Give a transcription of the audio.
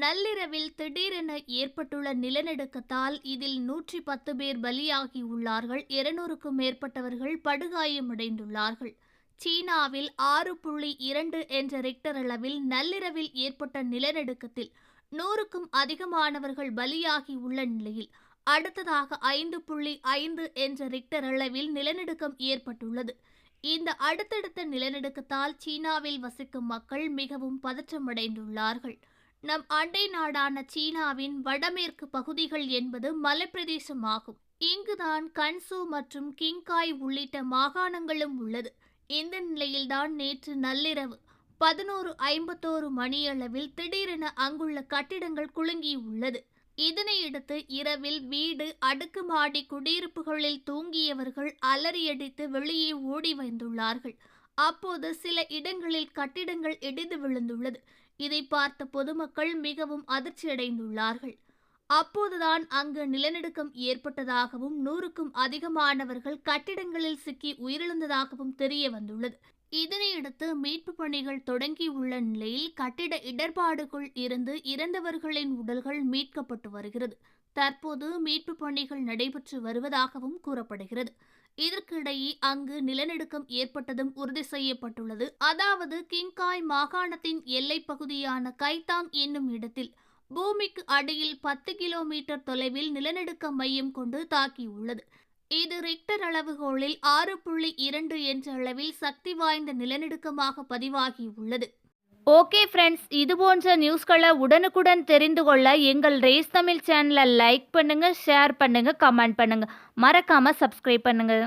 நள்ளிரவில் திடீரென ஏற்பட்டுள்ள நிலநடுக்கத்தால் இதில் நூற்றி பத்து பேர் பலியாகியுள்ளார்கள் இருநூறுக்கும் மேற்பட்டவர்கள் படுகாயமடைந்துள்ளார்கள். சீனாவில் ஆறு புள்ளி இரண்டு என்ற ரிக்டர் அளவில் நள்ளிரவில் ஏற்பட்ட நிலநடுக்கத்தில் நூறுக்கும் அதிகமானவர்கள் பலியாகி உள்ள நிலையில் அடுத்ததாக ஐந்து புள்ளி ஐந்து என்ற ரிக்டர் அளவில் நிலநடுக்கம் ஏற்பட்டுள்ளது. இந்த அடுத்தடுத்த நிலநடுக்கத்தால் சீனாவில் வசிக்கும் மக்கள் மிகவும் பதற்றமடைந்துள்ளார்கள். நம் அண்டை நாடான சீனாவின் வடமேற்கு பகுதிகள் என்பது மலைப்பிரதேசமாகும். இங்குதான் கன்சு மற்றும் கிங்காய் உள்ளிட்ட மாகாணங்களும் உள்ளது. இந்த நிலையில்தான் நேற்று நள்ளிரவு பதினோரு ஐம்பத்தோரு மணியளவில் திடீரென அங்குள்ள கட்டிடங்கள் குலுங்கியுள்ளது. இதனையடுத்து இரவில் வீடு அடுக்குமாடி குடியிருப்புகளில் தூங்கியவர்கள் அலறியடித்து வெளியே ஓடி வந்துள்ளார்கள். அப்போது சில இடங்களில் கட்டிடங்கள் இடிந்து விழுந்துள்ளது. இதை பார்த்த பொதுமக்கள் மிகவும் அதிர்ச்சியடைந்துள்ளார்கள். அப்போதுதான் அங்கு நிலநடுக்கம் ஏற்பட்டதாகவும் நூறுக்கும் அதிகமானவர்கள் கட்டிடங்களில் சிக்கி உயிரிழந்ததாகவும் தெரிய வந்துள்ளது. இதனையடுத்து மீட்பு பணிகள் தொடங்கியுள்ள நிலையில் கட்டிட இடர்பாடுக்குள் இருந்து இறந்தவர்களின் உடல்கள் மீட்கப்பட்டு வருகிறது. தற்போது மீட்பு பணிகள் நடைபெற்று வருவதாகவும் கூறப்படுகிறது. இதற்கிடையே அங்கு நிலநடுக்கம் ஏற்பட்டதும் உறுதி செய்யப்பட்டுள்ளது. அதாவது கிங்காய் மாகாணத்தின் எல்லைப் பகுதியான கைதாங் என்னும் இடத்தில் பூமிக்கு அடியில் பத்து கிலோமீட்டர் தொலைவில் நிலநடுக்க மையம் கொண்டு தாக்கியுள்ளது. இது ரிக்டர் அளவுகோலில் ஆறு புள்ளி இரண்டு என்ற அளவில் சக்தி வாய்ந்த நிலநடுக்கமாக பதிவாகியுள்ளது ஓகே ஃப்ரெண்ட்ஸ் இது போன்ற நியூஸ்களை உடனுக்குடன் தெரிந்து கொள்ள எங்கள் ரேஸ் தமிழ் சேனலை லைக் பண்ணுங்கள் ஷேர் பண்ணுங்கள் கமெண்ட் பண்ணுங்கள் மறக்காமல் சப்ஸ்கிரைப் பண்ணுங்கள்